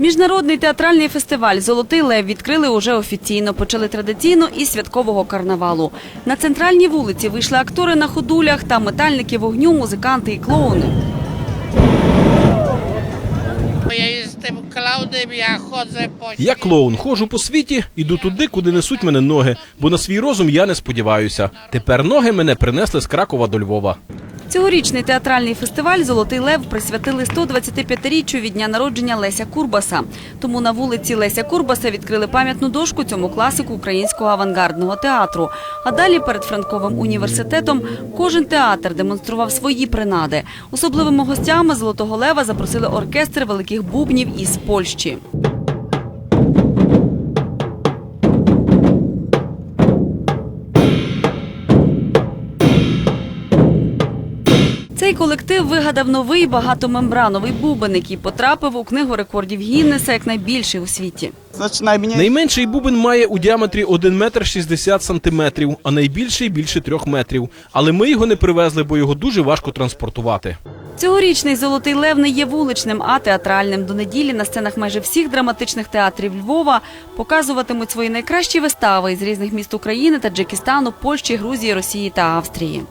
Міжнародний театральний фестиваль Золотий лев відкрили уже офіційно. Почали традиційно із святкового карнавалу. На центральній вулиці вийшли актори на ходулях та метальники вогню, музиканти і клоуни. Я клоун, ходжу по світі, іду туди, куди несуть мене ноги, бо на свій розум я не сподіваюся. Тепер ноги мене принесли з Кракова до Львова. Цьогорічний театральний фестиваль Золотий лев присвятили 125-річчю від дня народження Леся Курбаса. Тому на вулиці Леся Курбаса відкрили пам'ятну дошку цьому класику українського авангардного театру. А далі перед Франковим університетом кожен театр демонстрував свої принади. Особливими гостями Золотого лева запросили оркестр великих бубнів із Польщі. Цей колектив вигадав новий багатомембрановий бубен, який потрапив у книгу рекордів Гіннеса як найбільший у світі. Найменший бубен має у діаметрі 1 метр 60 сантиметрів, а найбільший більше 3 метрів. Але ми його не привезли, бо його дуже важко транспортувати. Цьогорічний золотий лев не є вуличним, а театральним. До неділі на сценах майже всіх драматичних театрів Львова показуватимуть свої найкращі вистави із різних міст України, Таджикистану, Польщі, Грузії, Росії та Австрії.